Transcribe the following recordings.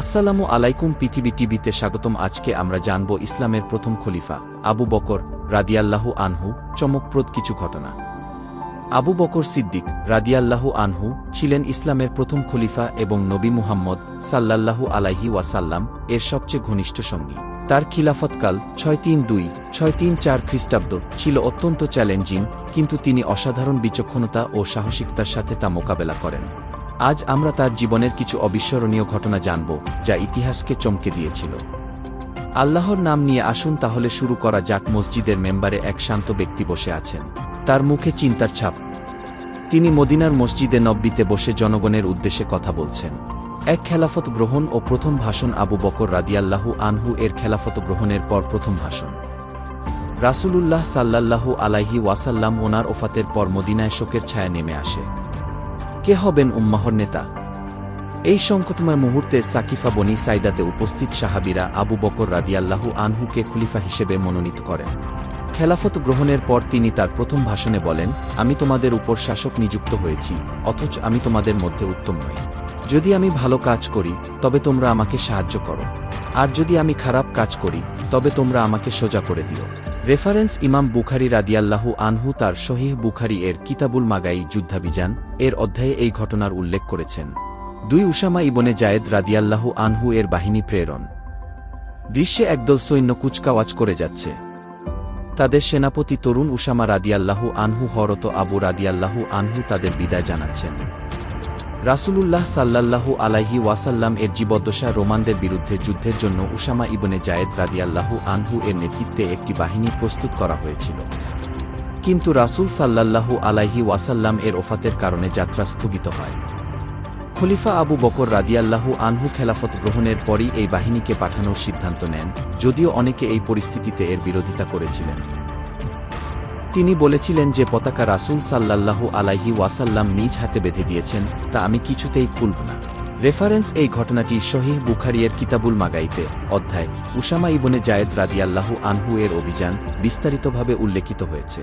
আসসালামু আলাইকুম পৃথিবী টিভিতে স্বাগতম। আজকে আমরা জানব ইসলামের প্রথম খলিফা, আবু বকর রাদিয়াল্লাহু আনহু, চমকপ্রদ কিছু ঘটনা। আবু বকর সিদ্দিক রাদিয়াল্লাহু আনহু ছিলেন ইসলামের প্রথম খলিফা এবং নবী মুহাম্মদ সাল্লাল্লাহু আলাইহি ওয়াসাল্লাম এর সবচেয়ে ঘনিষ্ঠ সঙ্গী। তার খিলাফতকাল ছয় তিন দুই, ছয় তিন চার খ্রিস্টাব্দ ছিল অত্যন্ত চ্যালেঞ্জিং, কিন্তু তিনি অসাধারণ বিচক্ষণতা ও সাহসিকতার সাথে তা মোকাবেলা করেন। আজ আমরা তার জীবনের কিছু অবিস্মরণীয় ঘটনা জানব, যা ইতিহাসকে চমকে দিয়েছিল। আল্লাহর নাম নিয়ে আসুন তাহলে শুরু করা যাক মসজিদের মেম্বারে এক শান্ত ব্যক্তি বসে আছেন। তার মুখে চিন্তার ছাপ। তিনি মদিনার মসজিদে নব্বিতে বসে জনগণের উদ্দেশ্যে কথা বলছেন। এক খেলাফত গ্রহণ ও প্রথম ভাষণ আবু বকর রাদিয়াল্লাহু আনহু এর খেলাফত গ্রহণের পর প্রথম ভাষণ। রাসূলুল্লাহ সাল্লাল্লাহু আলাইহি ওয়াসাল্লাম ওনার ওফাতের পর মদিনায় শোকের ছায়া নেমে আসে। কে হবেন উম্মাহর নেতা? এই সংকটময় মুহূর্তে সাকিফা বনি সাইদাতে উপস্থিত সাহাবিরা আবু বকর রাদিয়াল্লাহু আনহুকে খলিফা হিসেবে মনোনীত করেন। খেলাফত গ্রহণের পর তিনি তার প্রথম ভাষণে বলেন, আমি তোমাদের উপর শাসক নিযুক্ত হয়েছি, অথচ আমি তোমাদের মধ্যে উত্তম নই। যদি আমি ভালো কাজ করি, তবে তোমরা আমাকে সাহায্য করো। আর যদি আমি খারাপ কাজ করি, তবে তোমরা আমাকে সোজা করে দিও। রেফারেন্স ইমাম বুখারি রাদিয়াল্লাহু আনহু তার শহীহ বুখারি এর কিতাবুল মাগাই যুদ্ধাভিযান, এর অধ্যায়ে এই ঘটনার উল্লেখ করেছেন। দুই উসামা ইবনে জায়েদ রাদিয়াল্লাহু আনহু এর বাহিনী প্রেরণ। দৃশ্যে একদল সৈন্য কুচকাওয়াজ করে যাচ্ছে। তাদের সেনাপতি তরুণ উসামা রাদিয়াল্লাহু আনহু হরত আবু রাদিয়াল্লাহু আনহু তাদের বিদায় জানাচ্ছেন। রাসূলুল্লাহ সাল্লাল্লাহু আলাইহি ওয়াসাল্লাম এর জীবদ্দশা রোমানদের বিরুদ্ধে যুদ্ধের জন্য উসামা ইবনে জায়েদ রাদিয়াল্লাহু আনহু এর নেতৃত্বে একটি বাহিনী প্রস্তুত করা হয়েছিল। কিন্তু রাসূল সাল্লাল্লাহু আলাইহি ওয়াসাল্লাম এর ওফাতের কারণে যাত্রা স্থগিত হয়। খলিফা আবু বকর রাদিয়াল্লাহু আনহু খেলাফত গ্রহণের পরই এই বাহিনীকে পাঠানোর সিদ্ধান্ত নেন, যদিও অনেকে এই পরিস্থিতিতে এর বিরোধিতা করেছিলেন। তিনি বলেছিলেন যে পতাকা রাসূল সাল্লাল্লাহু আলাইহি ওয়াসাল্লাম নিজ হাতে বেঁধে দিয়েছেন, তা আমি কিছুতেই খুলব না। রেফারেন্স এই ঘটনাটি শহীহ বুখারিয়ের কিতাবুল মাগাইতে অধ্যায়, উসামা ইবনে জায়েদ রাদিয়াল্লাহু আনহু এর অভিযান বিস্তারিতভাবে উল্লেখিত হয়েছে।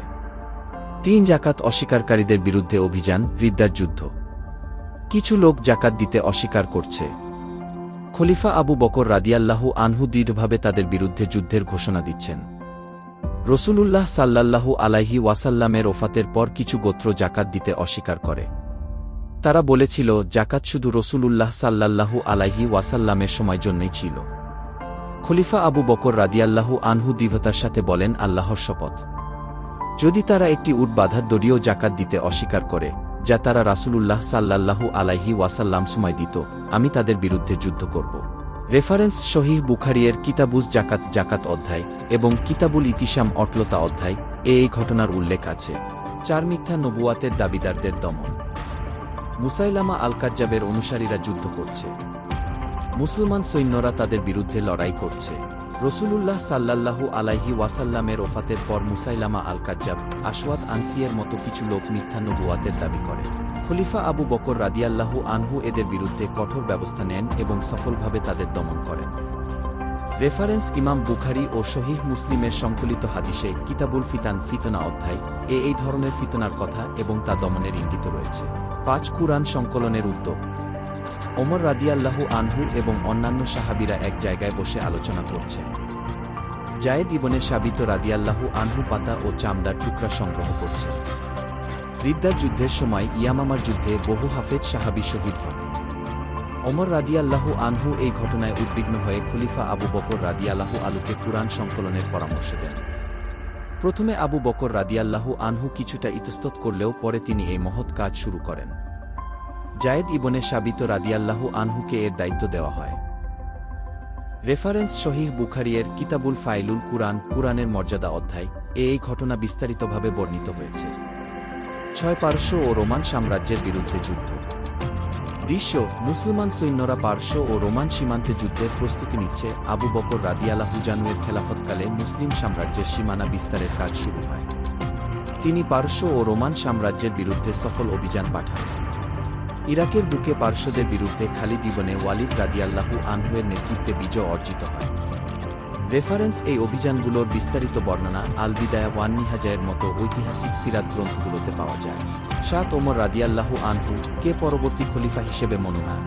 তিন জাকাত অস্বীকারীদের বিরুদ্ধে অভিযান, রিদ্দার যুদ্ধ। কিছু লোক জাকাত দিতে অস্বীকার করছে। খলিফা আবু বকর রাদিয়াল্লাহু আনহু দৃঢ়ভাবে তাদের বিরুদ্ধে যুদ্ধের ঘোষণা দিচ্ছেন। রসুলুল্লাহ সাল্লাল্লাহু আলাইহি ওয়াসাল্লামের ওফাতের পর কিছু গোত্র জাকাত দিতে অস্বীকার করে। তারা বলেছিল, জাকাত শুধু রসুলুল্লাহ সাল্লাল্লাহু আলাইহি ওয়াসাল্লামের সময় জন্যই ছিল। খলিফা আবু বকর রাদিয়াল্লাহু আনহু দৃঢ়তার সাথে বলেন, আল্লাহর শপথ। যদি তারা একটি উট বাধার দড়িও জাকাত দিতে অস্বীকার করে, যা তারা রাসূলুল্লাহ সাল্লাল্লাহু আলাইহি ওয়াসাল্লাম সময় দিত, আমি তাদের বিরুদ্ধে যুদ্ধ করব। রেফারেন্স শহীহ বুখারিয়ের কিতাবুজ জাকাত জাকাত অধ্যায় এবং কিতাবুল ইতিসাম অটলতা অধ্যায় এ এই ঘটনার উল্লেখ আছে। চার মিথ্যা নবুয়াতের দাবিদারদের দমন। মুসাইলামা আল কাজ্জাবের অনুসারীরা যুদ্ধ করছে। মুসলমান সৈন্যরা তাদের বিরুদ্ধে লড়াই করছে। রসুলুল্লাহ সাল্লাল্লাহু আলাইহি ওয়াসাল্লামের ওফাতের পর মুসাইলামা আল কাজ্জাব আশওয়াত আনসিয়ের মতো কিছু লোক মিথ্যা নবুয়াতের দাবি করে। খলিফা আবু বকর রাদিয়াল্লাহু আনহু এদের বিরুদ্ধে কঠোর ব্যবস্থা নেন এবং সফলভাবে তাদের দমন করেন। রেফারেন্স ইমাম বুখারি ও শহীহ মুসলিমের সংকলিত হাদিসে কিতাবুল ফিতান ফিতনা অধ্যায় এ এই ধরনের ফিতনার কথা এবং তা দমনের ইঙ্গিত রয়েছে। পাঁচ কুরআন সংকলনের উদ্যোগ। ওমর রাদিয়াল্লাহু আনহু এবং অন্যান্য সাহাবিরা এক জায়গায় বসে আলোচনা করছেন। জায়েদ ইবনে সাবিত রাদিয়াল্লাহু আনহু পাতা ও চামড়ার টুকরা সংগ্রহ করছেন। রিদ্দার যুদ্ধের সময় ইয়ামামার যুদ্ধে বহু হাফেজ সাহাবি শহীদ হন। ওমর রাদিয়াল্লাহু আনহু এই ঘটনায় উদ্বিগ্ন হয়ে খলিফা আবু বকর রাদিয়াল্লাহু আলুকে কুরআন সংকলনের পরামর্শ দেন। প্রথমে আবু বকর রাদিয়াল্লাহু আনহু কিছুটা ইতস্তত করলেও পরে তিনি এই মহৎ কাজ শুরু করেন। জায়েদ ইবনে সাবিত রাদিয়াল্লাহু আনহুকে এর দায়িত্ব দেওয়া হয়। রেফারেন্স শহীহ বুখারিয়ের কিতাবুল ফাইলুল কুরআন, কুরআনের মর্যাদা অধ্যায়, এ এই ঘটনা বিস্তারিতভাবে বর্ণিত হয়েছে। ছয় পার্শ্ব ও রোমান সাম্রাজ্যের বিরুদ্ধে যুদ্ধ। দৃশ্য মুসলমান সৈন্যরা পার্শ্ব ও রোমান সীমান্তে যুদ্ধের প্রস্তুতি নিচ্ছে আবু বকর রাদিয়ালাহু জানুয়ের খেলাফতকালে মুসলিম সাম্রাজ্যের সীমানা বিস্তারের কাজ শুরু হয়। তিনি পার্শ্ব ও রোমান সাম্রাজ্যের বিরুদ্ধে সফল অভিযান পাঠান। ইরাকের বুকে পার্শ্বদের বিরুদ্ধে খালিদ ইবনে ওয়ালিদ রাদিয়াল্লাহু আনহুয়ের নেতৃত্বে বিজয় অর্জিত হয়। রেফারেন্স এই অভিযানগুলোর বিস্তারিত বর্ণনা আল বিদায়া ওয়ান নিহাজায়ের মতো ঐতিহাসিক সিরাত গ্রন্থগুলোতে পাওয়া যায়। সাত ওমর রাদিয়াল্লাহু আনহু কে পরবর্তী খলিফা হিসেবে মনোনয়ন?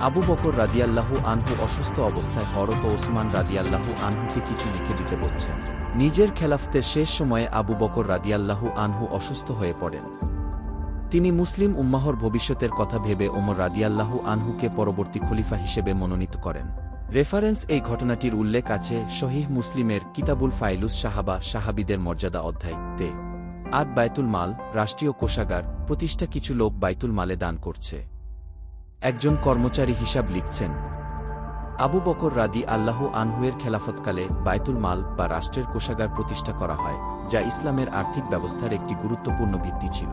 আবু বকর রাদিয়াল্লাহু আনহু অসুস্থ অবস্থায় হরত ওসমান রাদিয়াল্লাহু আনহুকে কিছু লিখে দিতে বলছেন নিজের খেলাফতের শেষ সময়ে আবু বকর রাদিয়াল্লাহু আনহু অসুস্থ হয়ে পড়েন। তিনি মুসলিম উম্মাহর ভবিষ্যতের কথা ভেবে ওমর রাদিয়াল্লাহু আনহুকে পরবর্তী খলিফা হিসেবে মনোনীত করেন। রেফারেন্স এই ঘটনাটির উল্লেখ আছে শহীহ মুসলিমের কিতাবুল ফাইলুস সাহাবা সাহাবিদের মর্যাদা অধ্যায় তে। আট বায়তুল মাল, রাষ্ট্রীয় কোষাগার, প্রতিষ্ঠা কিছু লোক বাইতুল মালে দান করছে। একজন কর্মচারী হিসাব লিখছেন, আবু বকর রাদি আল্লাহ আনহুয়ের খেলাফতকালে বায়তুল মাল বা রাষ্ট্রের কোষাগার প্রতিষ্ঠা করা হয়, যা ইসলামের আর্থিক ব্যবস্থার একটি গুরুত্বপূর্ণ ভিত্তি ছিল।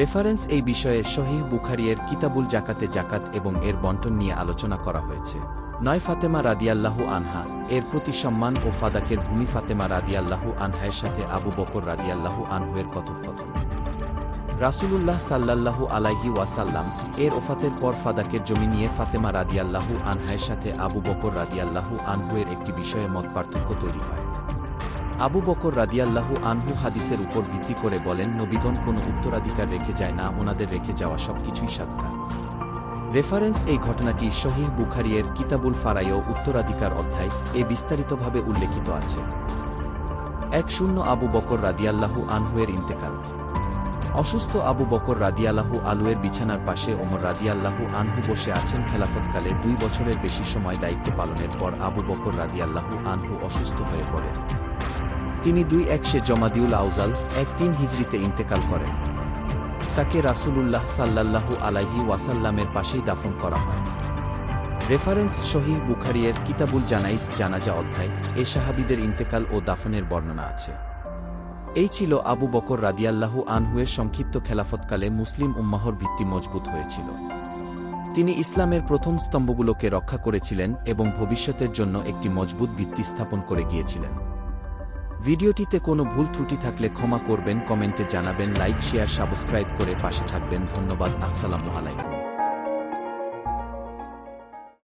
রেফারেন্স এই বিষয়ে শহীহ বুখারিয়ের কিতাবুল জাকাতে জাকাত এবং এর বন্টন নিয়ে আলোচনা করা হয়েছে। নয় ফাতেমা রাদিয়াল্লাহু আনহা, এর প্রতি সম্মান ও ফাদাকের ভূমি ফাতেমা রাদিয়াল্লাহু আনহায়ের সাথে আবু বকর রাদিয়াল্লাহু আনহুয়ের কথোপকথন। রাসূলুল্লাহ সাল্লাল্লাহু আলাইহি ওয়াসাল্লাম, এর ওফাতের পর ফাদাকের জমি নিয়ে ফাতেমা রাদিয়াল্লাহু আনহায়ের সাথে আবু বকর রাদিয়াল্লাহু আনহুয়ের একটি বিষয়ে মত পার্থক্য তৈরি হয়। আবু বকর রাদিয়াল্লাহু আনহু হাদিসের উপর ভিত্তি করে বলেন, নবীগণ কোনো উত্তরাধিকার রেখে যায় না, ওনাদের রেখে যাওয়া সবকিছুই সাদকা। রেফারেন্স এই ঘটনাটি শহীহ বুখারিয়ের কিতাবুল ফারাইও উত্তরাধিকার অধ্যায় এ বিস্তারিতভাবে উল্লেখিত আছে। এক শূন্য আবু বকর রাদিয়াল্লাহু আনহুয়ের ইন্তেকাল। অসুস্থ আবু বকর রাদিয়াল্লাহু আলুয়ের বিছানার পাশে ওমর রাদিয়াল্লাহু আনহু বসে আছেন খেলাফতকালে দুই বছরের বেশি সময় দায়িত্ব পালনের পর আবু বকর রাদিয়াল্লাহু আনহু অসুস্থ হয়ে পড়েন। তিনি দুই একশে জমাদিউল আউজাল, এক তিন হিজরিতে ইন্তেকাল করেন। তাকে রাসূলুল্লাহ সাল্লাল্লাহু আলাইহি ওয়াসাল্লামের পাশেই দাফন করা হয়। রেফারেন্স শহীহ বুখারিয়ের কিতাবুল জানাইজ জানাজা অধ্যায়, এ সাহাবিদের ইন্তেকাল ও দাফনের বর্ণনা আছে। এই ছিল আবু বকর রাদিয়াল্লাহু আনহুয়ের সংক্ষিপ্ত খেলাফতকালে মুসলিম উম্মাহর ভিত্তি মজবুত হয়েছিল। তিনি ইসলামের প্রথম স্তম্ভগুলোকে রক্ষা করেছিলেন এবং ভবিষ্যতের জন্য একটি মজবুত ভিত্তি স্থাপন করে গিয়েছিলেন। ভিডিওটিতে কোনো ভুল ত্রুটি থাকলে ক্ষমা করবেন, কমেন্টে জানাবেন, লাইক, শেয়ার, সাবস্ক্রাইব করে পাশে থাকবেন। ধন্যবাদ, আসসালামু আলাইকুম।